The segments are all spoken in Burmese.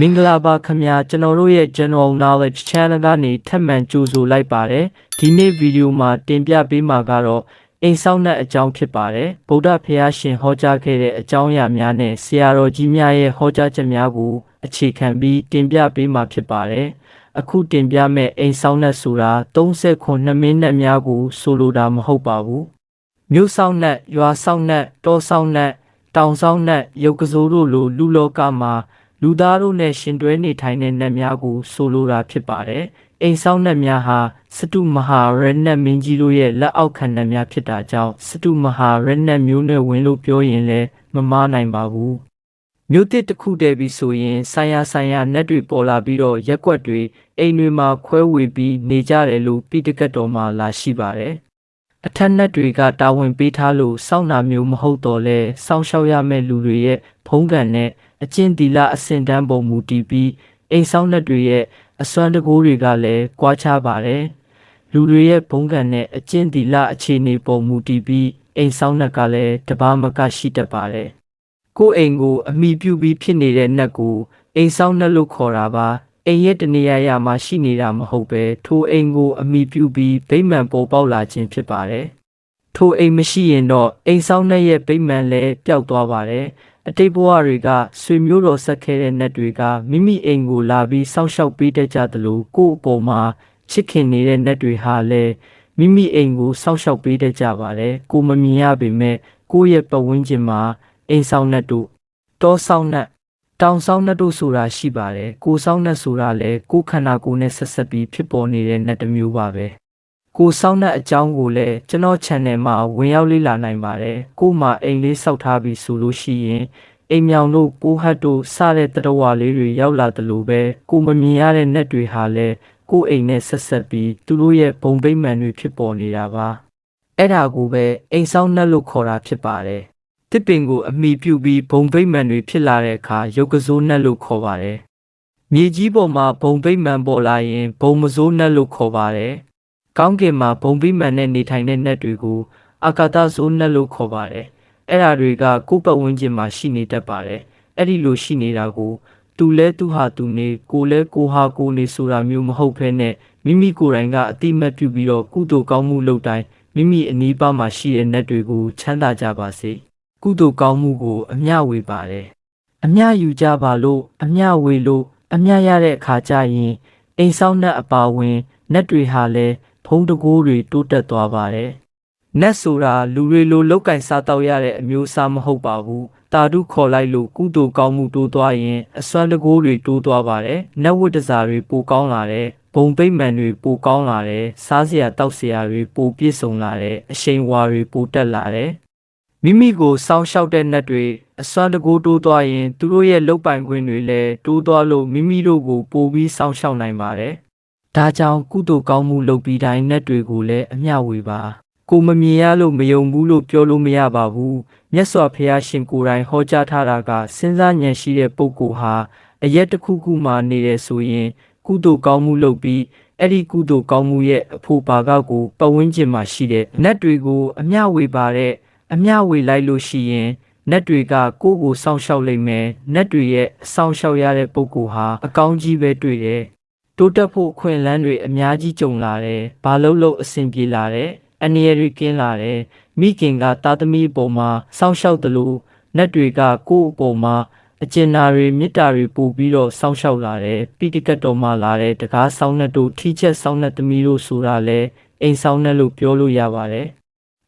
မင်္ဂလာပါခင်ဗျာကျွန်တော်တို့ရဲ့ General Knowledge Channel ကနေထပ်မံကြိုဆိုလိုက်ပါတယ်ဒီနေ့ဗီဒီယိုမှာတင်ပြပေးမှာကတော့အိမ်ဆောင်တဲ့အကြောင်းဖြစ်ပါတယ်ဗုဒ္ဓဖျားရှင်ဟောကြားခဲ့တဲ့အကြောင်းအရာများနဲ့ဆရာတော်ကြီးများရဲ့ဟောကြားချက်များကိုအခြေခံပြီးတင်ပြပေးမှာဖြစ်ပါတယ်အခုတင်ပြမဲ့အိမ်ဆောင်တဲ့ဆိုတာ39မိနစ်များကိုဆိုလိုတာမဟုတ်ပါဘူးမြို့ဆောင်နဲ့ရွာဆောင်နဲ့တောဆောင်နဲ့တောင်ဆောင်နဲ့ရုပ်ကစိုးတို့လိုလူလောကမှာ လူသားတို့နဲ့ရှင်တွဲနေထိုင်တဲ့နတ်များကို ဆိုလိုတာဖြစ်ပါတယ်။အိမ်ဆောင်နတ်များဟာစတုမဟာရနတ်မင်းကြီးတို့ရဲ့လက်အောက်ခံနတ်များဖြစ်တာကြောင့်စတုမဟာရနတ်မျိုးနွယ်ဝင်လို့ပြောရင်လည်းမမားနိုင်ပါဘူး။မြို့တစ်တစ်ခုတည်းပြီးဆိုရင်ဆိုင်ရာဆိုင်ရာနတ်တွေပေါ်လာပြီးတော့ရက်ွက်တွေအိမ်တွေမှာခွဲဝေပြီးနေကြတယ်လို့ပိဋကတ်တော်မှာလာရှိပါတယ်။အထက်နက်တွေကတာဝန်ပေးထားလို့စောင့်နာမျိုးမဟုတ်တော့လဲစောင့်ရှောက်ရမယ့်လူတွေရဲ့ဖုံးကန်နဲ့ အကျင့်တီလအဆင့်တန်းပုံမူတည်ပြီးအိမ်ဆောင်နက်တွေရဲ့အစွမ်းတကိုးတွေကလည်းကွာခြားပါတယ်လူတွေရဲ့ဖုံးကန်နဲ့အကျင့်တီလအခြေအနေပုံမူတည်ပြီးအိမ်ဆောင်နက်ကလည်းတပါးမကရှိတတ်ပါတယ်ကိုယ်အိမ်ကိုအမိပြုပြီးဖြစ်နေတဲ့နက်ကိုအိမ်ဆောင်နက်လို့ခေါ်တာပါအိမ်ရဲ့တနေရာရာမှာရှိနေတာမဟုတ်ပဲထိုအိမ်ကိုအမိပြုပြီးဗိမ္မာန်ပေါ်ပေါက်လာခြင်းဖြစ်ပါတယ်ထိုအိမ်မရှိရင်တော့အိမ်ဆောင်တဲ့ရဲ့ဗိမ္မာန်လည်းပျောက်သွားပါတယ် အတိတ်ဘဝတွေကဆွေမျိုးတော်ဆက်ခဲ့တဲ့နတ်တွေကမိမိအိမ်ကိုလာပြီးစောင့်ရှောက်ပေးတတ်ကြသလိုကိုယ့်အပေါ်မှာချစ်ခင်နေတဲ့နတ်တွေဟာလည်းမိမိအိမ်ကိုစောင့်ရှောက်ပေးတတ်ကြပါတယ်ကိုမမြင်ရပေမဲ့ကိုယ့်ရဲ့ပတ်ဝန်းကျင်မှာအိမ်ဆောင်နတ်တို့တောဆောင်နတ်တောင်ဆောင်နတ်တို့ဆိုတာရှိပါတယ်ကိုယ်ဆောင်နတ်ဆိုတာလည်းကိုယ်ခန္ဓာကိုယ်နဲ့ဆက်ဆက်ပြီးဖြစ်ပေါ်နေတဲ့နတ်တစ်မျိုးပါပဲ ကိုစောင်းတဲ့အကြောင်းကိုလည်းကျွန်တော် channel မှာဝင်ရောက်လေ့လာနိုင်ပါတယ်။ကို့မှာအိမ်လေးစောက်ထားပြီးဆိုလို့ရှိရင်အိမ်မြောင်တို့ပိုးဟတ်တို့စတဲ့တရဝါလေးတွေရောက်လာတယ်လို့ပဲကိုမမြင်ရတဲ့ net တွေဟာလည်းကို့အိမ်နဲ့ဆက်ဆက်ပြီးသူတို့ရဲ့ဘုံဗိမ္မာန်တွေဖြစ်ပေါ်နေတာပါ။အဲ့ဒါကိုပဲအိမ်ဆောင် net လို့ခေါ်တာဖြစ်ပါတယ်။တစ်ပင်ကိုအမိပြုပြီးဘုံဗိမ္မာန်တွေဖြစ်လာတဲ့အခါရုပ်ကစိုး net လို့ခေါ်ပါတယ်။မြေကြီးပေါ်မှာဘုံဗိမ္မာန်ပေါ်လာရင်ဘုံမစိုး net လို့ခေါ်ပါတယ်။ ကောင်းကင်မှာဘုံပိမှန်နဲ့နေထိုင်တဲ့နတ်တွေကိုအာကာသဇိုးနတ်လို့ခေါ်ပါတယ်။အဲ့ဓာတွေကကိုယ်ပတ်ဝန်းကျင်မှာရှိနေတတ်ပါတယ်။အဲ့ဒီလိုရှိနေတာကိုသူလဲသူဟာသူနေကိုလဲကိုဟာကိုနေဆိုတာမျိုးမဟုတ်ဘဲနဲ့မိမိကိုယ်တိုင်ကအတိမတ်ပြုပြီးတော့ကုသိုလ်ကောင်းမှုလုပ်တိုင်းမိမိအနီးပါးမှာရှိတဲ့နတ်တွေကိုချမ်းသာကြပါစေ။ကုသိုလ်ကောင်းမှုကိုအမျှဝေပါတယ်။အမျှယူကြပါလို့အမျှဝေလို့အမျှရတဲ့အခါကျရင်အိမ်ဆောင်နတ်အပါဝင်နတ်တွေဟာလည်း ဖုံးတကိုးတွေတိုးတက်သွားပါတယ်။နတ်ဆိုတာလူတွေလိုလောက်ကင်စားတော့ရတဲ့အမျိုးအစားမဟုတ်ပါဘူး။တာဓုခေါ်လိုက်လို့ကုသိုလ်ကောင်းမှုတိုးသွားရင်အစွမ်းတကိုးတွေတိုးသွားပါတယ်။နတ်ဝတ္တစာတွေပိုကောင်းလာတယ်။ဘုံပိတ်မှန်တွေပိုကောင်းလာတယ်။စားစရာတောက်စရာတွေပိုပြည့်စုံလာတယ်။အရှိန်ဝါတွေပိုတက်လာတယ်။မိမိကိုစောင်းရှောက်တဲ့နတ်တွေအစွမ်းတကူတိုးသွားရင် သူတို့ရဲ့လုတ်ပိုင်ခွင့်တွေလည်းတိုးသွားလို့မိမိတို့ကိုပိုပြီးစောင်းရှောက်နိုင်ပါတယ်။ ဒါကြောင့်ကုသိုလ်ကောင်းမှုလုပ်ပြီးတိုင်းနတ်တွေကိုလည်းအမျှဝေပါ။ကိုမမြင်ရလို့မယုံဘူးလို့ပြောလို့မရပါဘူး။မြတ်စွာဘုရားရှင်ကိုယ်တိုင်ဟောကြားထားတာကစဉ်းစားဉာဏ်ရှိတဲ့ပုဂ္ဂိုလ်ဟာအရက်တစ်ခုခုမှနေတယ်ဆိုရင် ကုသိုလ်ကောင်းမှုလုပ်ပြီးအဲ့ဒီကုသိုလ်ကောင်းမှုရဲ့အဖို့ပါကောက်ကိုပတ်ဝန်းကျင်မှာရှိတဲ့နတ်တွေကိုအမျှဝေပါတဲ့အမျှဝေလိုက်လို့ရှိရင်နတ်တွေကကိုယ့်ကိုစောင့်ရှောက်လိမ့်မယ်နတ်တွေရဲ့အဆောင်ရှောက်ရတဲ့ပုဂ္ဂိုလ်ဟာအကောင်းကြီးပဲတွေ့တယ် တိုးတက်ဖို့အခွင့်အလမ်းတွေအများကြီးကြုံလာတယ်ဘာလို့လို့အဆင်ပြေလာတယ်အန္တရာယ်တွေကင်းလာတယ်မိခင်ကသားသမီးအပေါ်မှာစောင့်ရှောက်တယ်လို့နတ်တွေကကိုယ့်အပေါ်မှာအကျဉ်းနာတွေမေတ္တာတွေပို့ပြီးတော့စောင့်ရှောက်လာတယ်ပိဋကတ်တော်မှာလာတဲ့တကားဆောင်းနှက်တို့ထိချက်ဆောင်းနှက်သမီးတို့ဆိုတာလဲအိမ်ဆောင်းနှက်လို့ပြောလို့ရပါတယ်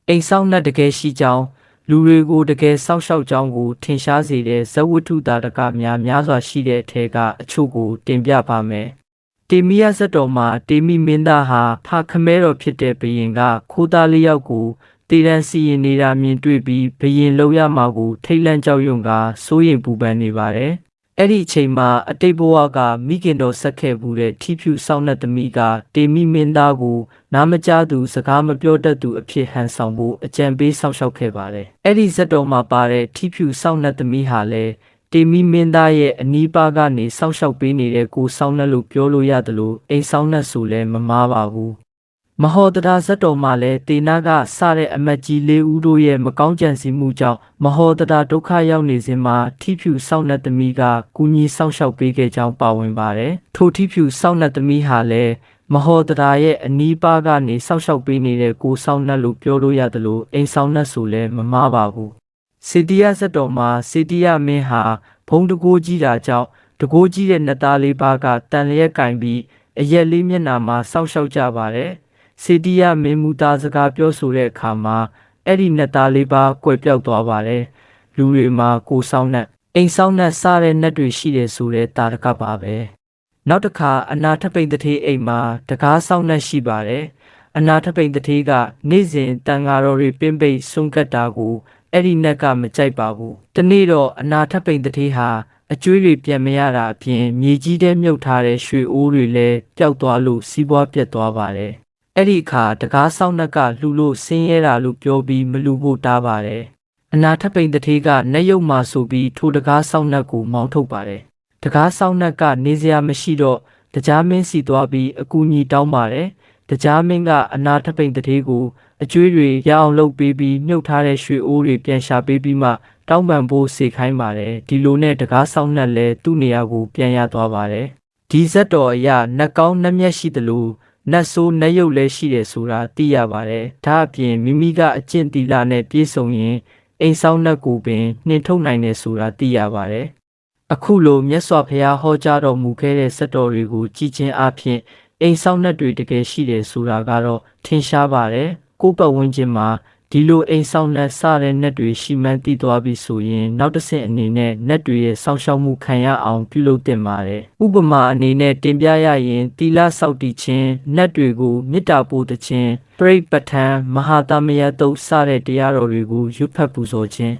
အိမ်ဆောင်နဲ့တကယ်ရှိကြောင်းလူတွေကိုတကယ်စောက်ရှောက်ကြောင်းကိုထင်ရှားစေတဲ့ဇဝတ္ထုတာတကများများစွာရှိတဲ့အထက်ကအချို့ကိုတင်ပြပါမယ်။ တေမီယဇတ်တော်မှာတေမီမင်းသားဟာဖခမဲတော်ဖြစ်တဲ့ဘယင်ကခိုးသားလေးယောက်ကိုတေရန်စီရင်နေတာမြင်တွေ့ပြီးဘယင်လောက်ရမှာကိုထိတ်လန့်ကြောက်ရွံ့ကစိုးရိမ်ပူပန်နေပါတယ်။အဲ့ဒီအချိန်မှာအတိတ်ဘဝကမိခင်တော်ဆက်ခဲ့မှုတဲ့ထီဖြူဆောင်တဲ့သမီးကတေမိမင်းသားကိုနားမကြားသူစကားမပြောတတ်သူအဖြစ်ဟန်ဆောင်ဖို့အကြံပေးဆောက်ရှောက်ခဲ့ပါတယ်။အဲ့ဒီဇက်တော်မှာပါတဲ့ထီဖြူဆောင်တဲ့သမီးဟာလည်း တေမိမင်းသားရဲ့အနီးပါးကနေဆောက်ရှောက်ပေးနေတဲ့ကိုဆောင်တဲ့လို့ပြောလို့ရတယ်လို့အိမ်ဆောင်တဲ့ဆိုလည်းမမားပါဘူး။မဟောတရာဇတ်တော်မှာလည်းတေနာကစတဲ့အမတ်ကြီးလေးဦးတို့ရဲ့မကောင်းကြံစီမှုကြောင့်မဟောတရာဒုက္ခရောက်နေစဉ်မှာထိဖြူစောင့်နှက်သမီးကကူညီစောင့်ရှောက်ပေးခဲ့ကြောင်းပါဝင်ပါတယ်။ထိုထိဖြူစောင့်နှက်သမီးဟာလည်းမဟောတရာရဲ့အနီးပါးကနေစောင့်ရှောက်ပေးနေတဲ့ကိုစောင့်နှက်လို့ပြောလို့ရတယ်လို့အိမ်ဆောင်နှက်ဆိုလည်းမမှားပါဘူး။ စေတီယဇတ်တော်မှာစေတီယမင်းဟာဘုံတကိုးကြီးတာကြောင့်တကိုးကြီးတဲ့နှစ်သားလေးပါးကတန်လျက်ကင်ပြီးအရက်လေးမျက်နှာမှာစောင့်ရှောက်ကြပါတယ်။စေတီယမင်းမူသားစကားပြောဆိုတဲ့အခါမှာအဲ့ဒီနှစ်သားလေးပါးကွယ်ပြောက်သွားပါတယ်။လူတွေမှာကိုဆောင်နှက်အိမ်ဆောင်နှက်စားတဲ့နှက်တွေရှိတယ်ဆိုတဲ့တာရကပါပဲ။နောက်တစ်ခါအနာထပိန်တထေးအိမ်မှာတကားဆောင်နှက်ရှိပါတယ်။အနာထပိန်တထေးကနေ့စဉ်တန်ဃာတော်တွေပင်ပိတ်ဆုံးကတ်တာကို အဲ့ဒီနက်ကမကြိုက်ပါဘူး။တနေ့တော့အနာထပိန်တထေးဟာအကျွေးတွေပြန်မရတာအပြင်မြေကြီးထဲမြုပ်ထားတဲ့ရွှေအိုးတွေလည်းပျောက်သွားလို့စီးပွားပြတ်သွားပါတယ်။အဲ့ဒီအခါတကားဆောင်နှက်ကလှူလို့ဆင်းရဲတာလို့ပြောပြီးမလှူဖို့တားပါတယ်။အနာထပိန်တထေးကနက်ရုပ်မှဆိုပြီးထိုတကားဆောင်နှက်ကိုမောင်းထုတ်ပါတယ်။တကားဆောင်နှက်ကနေစရာမရှိတော့တရားမင်းစီသွားပြီးအကူအညီတောင်းပါတယ်။တရားမင်းကအနာထပိန်တထေးကို အကျွေးတွေရအောင်လုပ်ပေးပြီးမြုပ်ထားတဲ့ရွှေအိုးတွေပြန်ရှာပေးပြီးမှတောင်းပန်ဖို့စေခိုင်းပါတယ်ဒီလိုနဲ့တကားဆောင်နှက်လဲသူ့နေရာကိုပြန်ရသွားပါတယ်ဒီဇက်တော်အရနှက်ကောင်းနှက်မျက်ရှိသလိုနတ်ဆိုးနတ်ရုပ်လည်းရှိတယ်ဆိုတာသိရပါတယ်ဒါအပြင်မိမိကအကျင့်တီလာနဲ့ပြည့်စုံရင်အိမ်ဆောင်နှက်ကိုပင်နှင်ထုတ်နိုင်တယ်ဆိုတာသိရပါတယ်အခုလိုမြတ်စွာဘုရားဟောကြားတော်မူခဲ့တဲ့စက်တော်တွေကိုကြည်ချင်းအဖြစ်အိမ်ဆောင်နှက်တွေတကယ်ရှိတယ်ဆိုတာကတော့ထင်ရှားပါတယ် ကိုယ့်ပတ်ဝန်းကျင်မှာဒီလိုအိမ်ဆောင်နှက်စတဲ့နက်တွေရှိမှန်းသိသွားပြီဆိုရင် နောက်တစ်ဆင့်အနေနဲ့နက်တွေရဲ့စောင့်ရှောက်မှုခံရအောင်ပြုလုပ်တင်ပါတယ်။ဥပမာအနေနဲ့တင်ပြရရင်တီလာဆောက်တည်ခြင်းနက်တွေကိုမေတ္တာပို့တခြင်းပရိပဋ္ဌာန်မဟာသမယတုတ်စတဲ့တရားတော်တွေကိုရွတ်ဖတ်ပူဇော်ခြင်း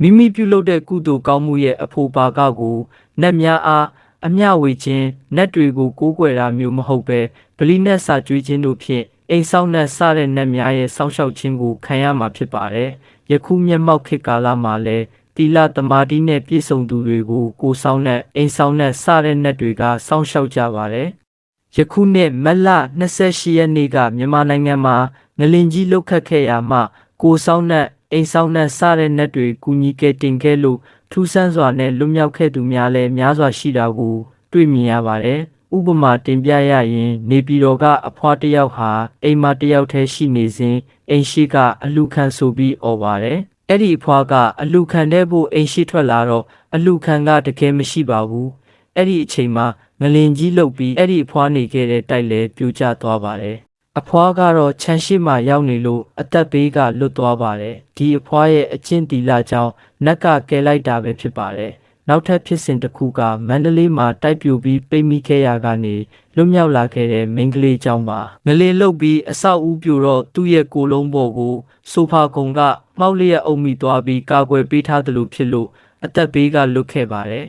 မိမိပြုလုပ်တဲ့ကုသိုလ်ကောင်းမှုရဲ့အဖို့ပါကကိုနက်များအားအမျှဝေခြင်းနက်တွေကိုကိုးကွယ်တာမျိုးမဟုတ်ပဲဗလိနက်စာကျွေးခြင်းတို့ဖြင့် အိမ်ဆောင်နဲ့စတဲ့နတ်များရဲ့စောင့်ရှောက်ခြင်းကိုခံရမှာဖြစ်ပါတယ်။ယခုမျက်မှောက်ခေတ်ကာလမှာလည်းတီလာတမာတိနဲ့ပြည့်စုံသူတွေကိုကိုဆောင်နဲ့အိမ်ဆောင်နဲ့စတဲ့နတ်တွေကစောင့်ရှောက်ကြပါတယ်။ယခုနှစ်မလ28ရက်နေ့ကမြန်မာနိုင်ငံမှာငလင်ကြီးလုတ်ခတ်ခဲ့ရမှကိုဆောင်နဲ့အိမ်ဆောင်နဲ့စတဲ့နတ်တွေကူညီကယ်တင်ခဲ့လို့ထူးဆန်းစွာနဲ့လွတ်မြောက်ခဲ့သူများလည်းများစွာရှိတာကိုတွေ့မြင်ရပါတယ်။ ဥပမာတင်ပြရရင် နေပြည်တော်ကအဖွားတစ်ယောက်ဟာအိမ်မှာတစ်ယောက်တည်းရှိနေစဉ်အိမ်ရှိကအလူခံဆိုပြီးអော်ပါတယ်။အဲ့ဒီအဖွားကအလူခံတဲ့ဖို့အိမ်ရှိထွက်လာတော့အလူခံကတကယ်မရှိပါဘူး။အဲ့ဒီအချိန်မှာငလင်ကြီးလှုပ်ပြီးအဲ့ဒီအဖွားနေခဲ့တဲ့တိုက်လဲပြိုကျသွားပါတယ်။အဖွားကတော့ခြံရှိမှရောက်နေလို့အသက်ဘေးကလွတ်သွားပါတယ်။ဒီအဖွားရဲ့အချင်းတီလာကြောင့်နက်ကကဲလိုက်တာပဲဖြစ်ပါတယ်။ နောက်ထပ်ဖြစ်စဉ်တစ်ခုကမန္တလေးမှာတိုက်ပြိုပြီးပိတ်မိခဲ့ရကနေလွတ်မြောက်လာခဲ့တဲ့မိန်းကလေးเจ้าပါငလင်လုတ်ပြီးအဆောက်အဦပြိုတော့သူ့ရဲ့ကိုယ်လုံးပေါ်ကိုဆိုဖာကုံကမှောက်လျက်အုပ်မိသွားပြီးကာကွယ်ပေးထားသလိုဖြစ်လို့အသက်ဘေးကလွတ်ခဲ့ပါတယ်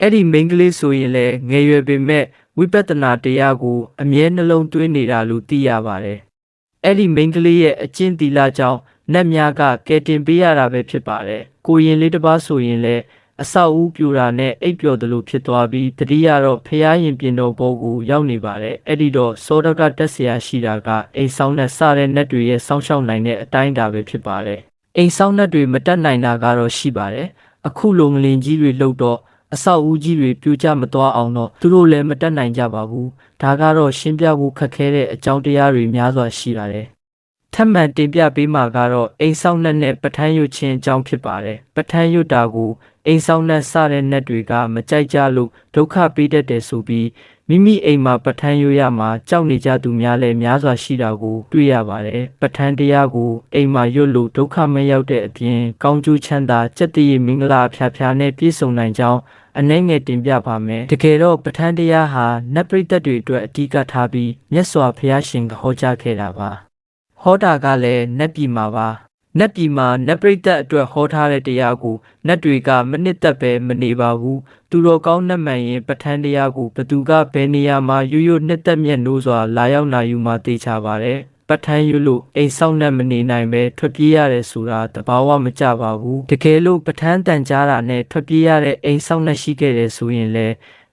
အဲ့ဒီမိန်းကလေးဆိုရင်လည်းငယ်ရွယ်ပေမဲ့ဝိပဿနာတရားကိုအမြဲနှလုံးသွင်းနေတာလို့သိရပါတယ်အဲ့ဒီမိန်းကလေးရဲ့အကျင့်တီလာကြောင့်နတ်များကကဲတင်ပေးရတာပဲဖြစ်ပါတယ်ကိုရင်လေးတစ်ပါးဆိုရင်လည်း အဆောက်အဦပြိုတာနဲ့အိပ်ပျော်သလိုဖြစ်သွားပြီးတတိယတော့ဖျားရင်ပြင်တော်ဘောကိုရောက်နေပါတယ်အဲ့ဒီတော့စောဒကတက်เสียရှိတာကအိမ်ဆောင်နဲ့စတဲ့နက်တွေရဲ့စောင့်ရှောက်နိုင်တဲ့အတိုင်းဒါပဲဖြစ်ပါတယ်အိမ်ဆောင်နက်တွေမတက်နိုင်တာကတော့ရှိပါတယ်အခုလိုငလင်ကြီးတွေလှုပ်တော့အဆောက်အဦကြီးတွေပြိုကျမသွားအောင်တော့သူတို့လည်းမတက်နိုင်ကြပါဘူးဒါကတော့ရှင်းပြဖို့ခက်ခဲတဲ့အကြောင်းတရားတွေများစွာရှိပါတယ်ထပ်မံတင်ပြပေးမှာကတော့အိမ်ဆောင်နက်နဲ့ပဋ္ဌာန်းရွတ်ခြင်းအကြောင်းဖြစ်ပါတယ်ပဋ္ဌာန်းရွတ်တာကို အိမ်ဆောင်နက်စတဲ့နက်တွေကမကြိုက်ကြလို့ဒုက္ခပေးတတ်တယ်ဆိုပြီးမိမိအိမ်မှာပဋ္ဌာန်းရွတ်ရမှာကြောက်နေကြသူများလည်းများစွာရှိတာကိုတွေ့ရပါတယ်ပဋ္ဌာန်းတရားကိုအိမ်မှာရွတ်လို့ဒုက္ခမရောက်တဲ့အပြင်ကောင်းကျိုးချမ်းသာစက်တည်မင်္ဂလာဖျားဖျားနဲ့ပြည့်စုံနိုင်ကြောင်းအနှဲငယ်တင်ပြပါမယ်တကယ်တော့ပဋ္ဌာန်းတရားဟာနတ်ပရိသတ်တွေအတွက်အဓိကထားပြီးမြတ်စွာဘုရားရှင်ကဟောကြားခဲ့တာပါဟောတာကလည်းနတ်ပြည်မှာပါ နတ်ပြည်မှာနတ်ပရိသတ်အတွက်ဟောထားတဲ့တရားကိုနတ်တွေကမနစ်သက်ပဲမနေပါဘူးသူတော်ကောင်းနတ်မှန်ရင်ပဋ္ဌာန်းတရားကိုဘသူကဘယ်နေရာမှာရိုးရိုးနှစ်သက်မြတ်နိုးစွာလာရောက်နာယူမှသိချပါတယ်ပဋ္ဌာန်းယူလို့အိမ်ဆောင်နဲ့မနေနိုင်ပဲထွက်ပြေးရတယ်ဆိုတာတဘာဝမကြပါဘူးတကယ်လို့ပဋ္ဌာန်းတန်ကြားတာနဲ့ထွက်ပြေးရတဲ့အိမ်ဆောင်နဲ့ရှိခဲ့တယ်ဆိုရင်လေ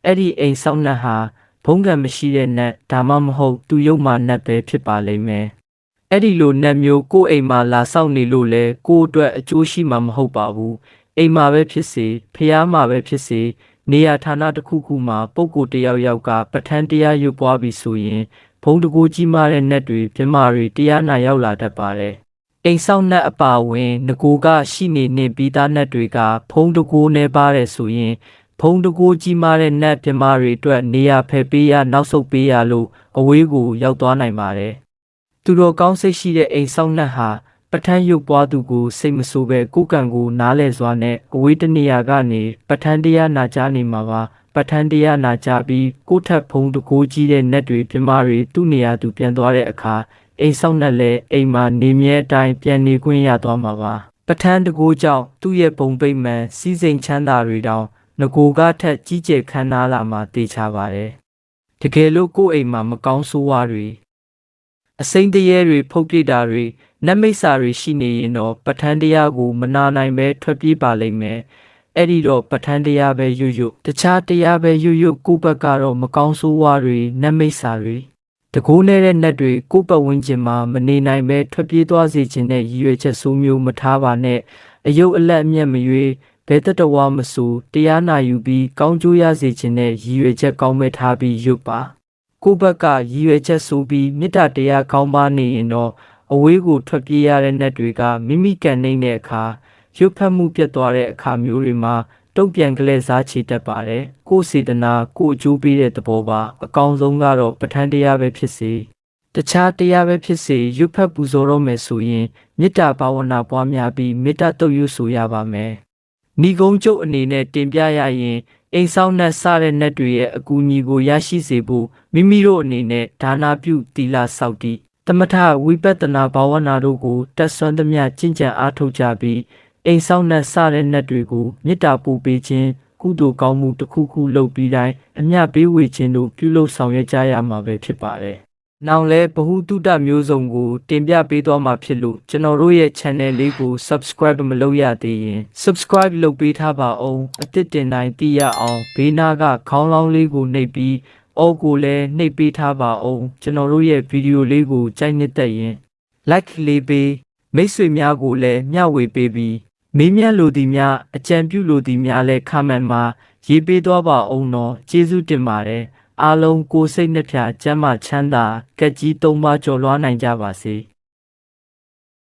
အဲ့ဒီအိမ်ဆောင်နဲ့ဟာဘဘုံကံမရှိတဲ့နတ်ဒါမှမဟုတ်သူ့ရုပ်မှနတ်ပဲဖြစ်ပါလိမ့်မယ်။ အဲ့ဒီလိုနတ်မျိုးကိုယ့်အိမ်မှာလာဆောက်နေလို့လဲကိုယ့်အတွက်အကျိုးရှိမှာမဟုတ်ပါဘူး။အိမ်မှာပဲဖြစ်စေဖျားမှာပဲဖြစ်စေနေရာဌာနတစ်ခုခုမှာပုံကိုယ်တစ်ယောက်ယောက်ကပဋ္ဌာန်းတရားရွတ်ပွားပြီဆိုရင်ဘုံတကူကြီးမားတဲ့နတ်တွေပြမတွေတရားနာရောက်လာတတ်ပါတယ်။အိမ်ဆောက်နတ်အပါဝင်ငကိုကရှိနေနေပြီးသားနတ်တွေကဖုံးတကူနဲ့ပါတယ်ဆိုရင်ဖုံးတကူကြီးမားတဲ့နတ်ပြမတွေအတွက်နေရာဖယ်ပေးရနောက်ဆုတ်ပေးရလို့အဝေးကိုရောက်သွားနိုင်ပါတယ်။ သူတော်ကောင်းစိတ်ရှိတဲ့အိမ်ဆောက်နတ်ဟာပဋ္ဌာန်းရုပ်ပွားသူကိုစိတ်မဆိုးပဲကိုယ်ကံကိုနားလဲစွာနဲ့အဝေးတနေရာကနေပဋ္ဌာန်းတရားနာကြားနေမှာပါပဋ္ဌာန်းတရားနာကြားပြီးကိုယ့်ထက်ဖုံးတကိုးကြီးတဲ့နတ်တွေပြမတွေသူ့နေရာသူပြန်သွားတဲ့အခါအိမ်ဆောက်နတ်လည်းအိမ်မှာနေမြဲအတိုင်းပြန်နေခွင့်ရသွားမှာပါပဋ္ဌာန်းတကိုးကြောင့်သူ့ရဲ့ဘုံပိတ်မှန်စီးစိမ်ချမ်းသာတွေတောင်ငကိုကထက်ကြီးကျယ်ခမ်းနားလာမှတေချပါတယ်တကယ်လို့ကိုယ့်အိမ်မှာမကောင်းဆိုးဝါးတွေ အစိမ့်တရေတွေဖုတ်ပြတာတွေနတ်မိတ်စာတွေရှိနေရင်တော့ပဋ္ဌာန်းတရားကိုမနာနိုင်ပဲထွက်ပြေးပါလိမ့်မယ်အဲ့ဒီတော့ပဋ္ဌာန်းတရားပဲရွရွတခြားတရားပဲရွရွကိုယ့်ဘက်ကတော့မကောင်းဆိုးဝါးတွေနတ်မိတ်စာတွေတကိုးနေတဲ့နတ်တွေကိုယ့်ပတ်ဝန်းကျင်မှာမနေနိုင်ပဲထွက်ပြေးသွားစေခြင်းနဲ့ရည်ရွယ်ချက်ဆိုးမျိုးမထားပါနဲ့အယုတ်အလက်အမျက်မရွေးဘဲတတဝါမဆိုတရားနာယူပြီးကောင်းကျိုးရစေခြင်းနဲ့ရည်ရွယ်ချက်ကောင်းမဲ့ထားပြီးရွတ်ပါ ကိုယ့်ဘက်ကရည်ရွယ်ချက်ဆိုပြီးမေတ္တာတရားကောင်းပါနေရင်တော့အဝေးကိုထွက်ပြေးရတဲ့နတ်တွေကမိမိကန်နေတဲ့အခါရွတ်ဖတ်မှုပြတ်သွားတဲ့အခါမျိုးတွေမှာတုံ့ပြန်ကလေးစားချေတတ်ပါတယ်ကိုယ်စေတနာကိုယ်အကျိုးပေးတဲ့သဘောပါအကောင်းဆုံးကတော့ပဋ္ဌာန်းတရားပဲဖြစ်စေတခြားတရားပဲဖြစ်စေရွတ်ဖတ်ပူဇော်တော့မယ်ဆိုရင်မေတ္တာဘာဝနာပွားများပြီးမေတ္တာတုတ်ရွတ်ဆိုရပါမယ်ဏီကုံကျုပ်အနေနဲ့တင်ပြရရင် အိမ်ဆောင်နှက်စတဲ့နတ်တွေရဲ့အကူအညီကိုရရှိစေဖို့မိမိတို့အနေနဲ့ဒါနာပြုတီလာဆောက်တည်သမထဝိပဿနာဘာဝနာတို့ကိုတက်ဆွမ်းသမျှကျင့်ကြံအားထုတ်ကြပြီးအိမ်ဆောင်နှက်စတဲ့နတ်တွေကိုမေတ္တာပို့ပေးခြင်းကုသိုလ်ကောင်းမှုတစ်ခုခုလုပ်ပြီးတိုင်းအမျှပေးဝေခြင်းတို့ပြုလုပ်ဆောင်ရွက်ကြရမှာပဲဖြစ်ပါတယ်။ နောက်လဲဗဟုတုတမျိုးစုံကို တင်ပြပေးသွားမှာဖြစ်လို့ကျွန်တော်တို့ရဲ့ channel လေးကို subscribe မလုပ်ရသေးရင် subscribe လုပ်ပေးထားပါအောင်အသစ်တင်တိုင်းသိရအောင်ဘေးနားကခေါင်းလောင်းလေးကိုနှိပ်ပြီးအော်ကိုလည်းနှိပ်ပေးထားပါအောင်ကျွန်တော်တို့ရဲ့ဗီဒီယိုလေးကိုကြိုက်နှစ်ရင် like လေးပေးမိတ်ဆွေများကိုလည်းမျှဝေပေးပြီးမေးမြန်းလိုသည်များအကြံပြုလိုသည်များလည်း comment မှာရေးပေးသွားပါအောင်တော့ကျေးဇူးတင်ပါတယ် အားလုံးကိုယ်စိတ်နှပြကျမ်းမာချမ်းသာကက်ကြီးသုံးပါကျော်လွှားနိုင်ကြပါစေ။